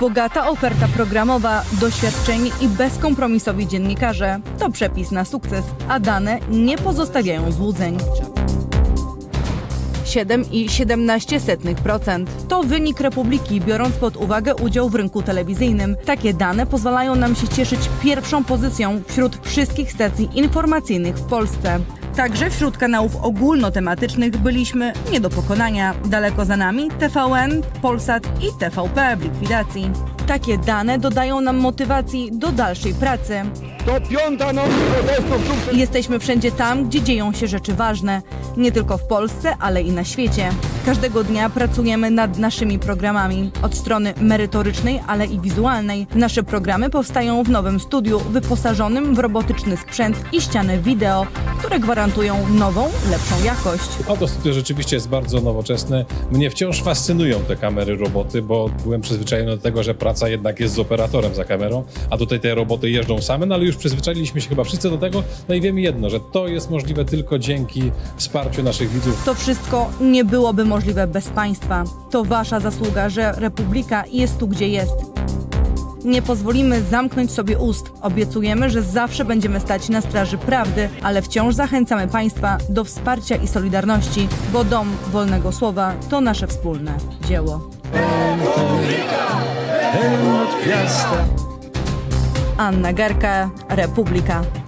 Bogata oferta programowa, doświadczeni i bezkompromisowi dziennikarze to przepis na sukces, a dane nie pozostawiają złudzeń. 7,17% to wynik Republiki, biorąc pod uwagę udział w rynku telewizyjnym. Takie dane pozwalają nam się cieszyć pierwszą pozycją wśród wszystkich stacji informacyjnych w Polsce. Także wśród kanałów ogólnotematycznych byliśmy nie do pokonania. Daleko za nami TVN, Polsat i TVP w likwidacji. Takie dane dodają nam motywacji do dalszej pracy. To piąta noc protestów Jesteśmy wszędzie tam, gdzie dzieją się rzeczy ważne. Nie tylko w Polsce, ale i na świecie. Każdego dnia pracujemy nad naszymi programami. Od strony merytorycznej, ale i wizualnej. Nasze programy powstają w nowym studiu, wyposażonym w robotyczny sprzęt i ścianę wideo, które gwarantują nową, lepszą jakość. A to studio rzeczywiście jest bardzo nowoczesne. Mnie wciąż fascynują te kamery roboty, bo byłem przyzwyczajony do tego, że praca jednak jest z operatorem za kamerą, a tutaj te roboty jeżdżą same, no ale już przyzwyczailiśmy się chyba wszyscy do tego. No i wiemy jedno, że to jest możliwe tylko dzięki wsparciu naszych widzów. To wszystko nie byłoby możliwe bez państwa. To wasza zasługa, że Republika jest tu, gdzie jest. Nie pozwolimy zamknąć sobie ust. Obiecujemy, że zawsze będziemy stać na straży prawdy, ale wciąż zachęcamy Państwa do wsparcia i solidarności, bo Dom Wolnego Słowa to nasze wspólne dzieło. Anna Garka, Republika.